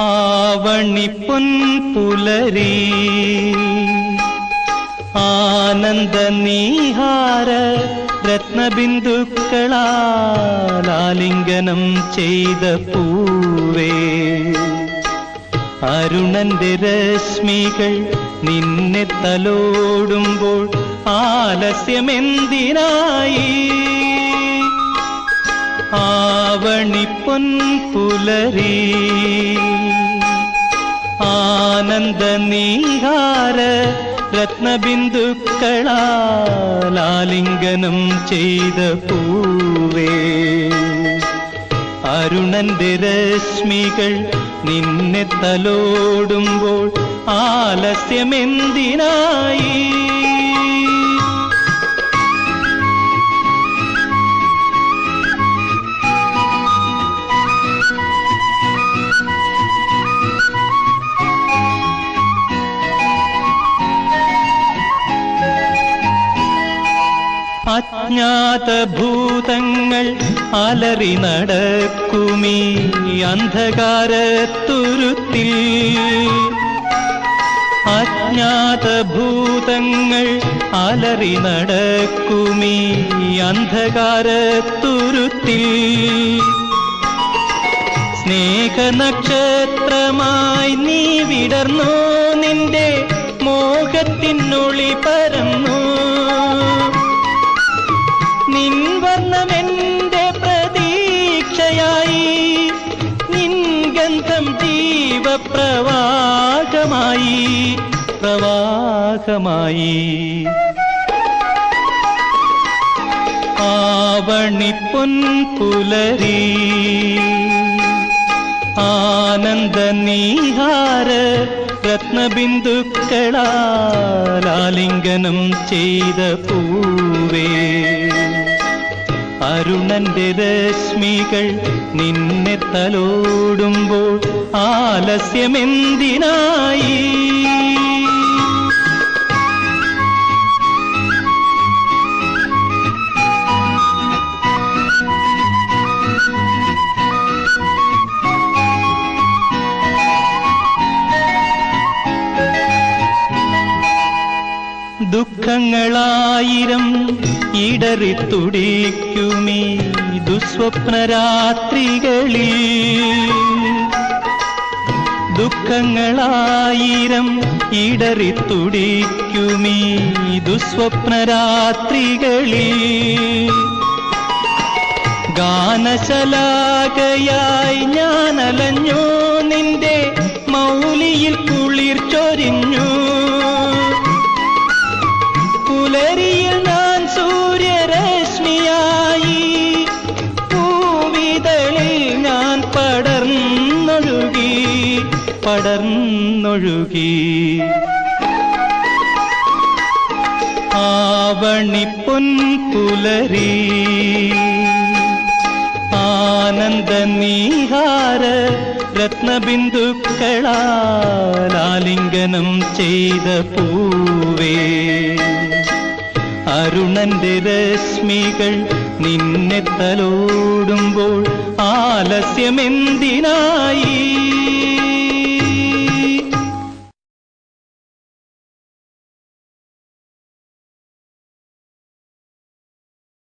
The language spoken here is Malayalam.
ആവണിപ്പൊൻ പുലരി ആനന്ദ നീഹാര രത്നബിന്ദുക്കളാലിംഗനം ചെയ്ത പൂവേ അരുണന്റെ രശ്മികൾ നിന്നെ തലോടുമ്പോൾ ആലസ്യമെന്തിനായി ആവണിപ്പൊൻ പുലരി ആനന്ദ നീഹാര രത്നബിന്ദുക്കളാലിംഗനം ചെയ്ത പൂവേ. അരുണന്റെ രശ്മികൾ നിന്നെ തലോടുമ്പോൾ ആലസ്യമെന്തിനായി? അജ്ഞാത ഭൂതങ്ങൾ അലറി നടക്കുമീ അന്ധകാരത്തുരുത്തിൽ. അജ്ഞാത ഭൂതങ്ങൾ അലറി നടക്കുമീ അന്ധകാരത്തുരുത്തിൽ. സ്നേഹനക്ഷത്രമായി നീ വിടർന്നു നിന്റെ മോഹത്തിനൊളി ജീവപ്രവാഹമായി പ്രവാഹമായി. ആവണിപ്പൊൻ പുലരി ആനന്ദ നീഹാര രത്നബിന്ദുക്കളാലിംഗനം ചെയ്ത പൂവേ. അരുണന്റെ രശ്മികൾ നിന്നെ തലോടുമ്പോൾ ആലസ്യമെന്തിനായി? ദുഃഖങ്ങളായിരം ഇടറിത്തുടിക്കുമീ ദുസ്വപ്നരാത്രികളിൽ. ദുഃഖങ്ങളായിരം ഇടറിത്തുടിക്കുമീ ദുസ്വപ്നരാത്രികളിൽ. ഗാനശലാകയായി ഞാൻ പടർന്നൊഴുകി പടർന്നൊഴുകി. ആവണിപ്പൊൻ പുലരി ആനന്ദ നീഹാര രത്നബിന്ദുക്കളാലിംഗനം ചെയ്ത പൂവേ. അരുണന്റെ രശ്മികൾ നിന്നെ തലോടുമ്പോൾ ആലസ്യമെന്തിനായി?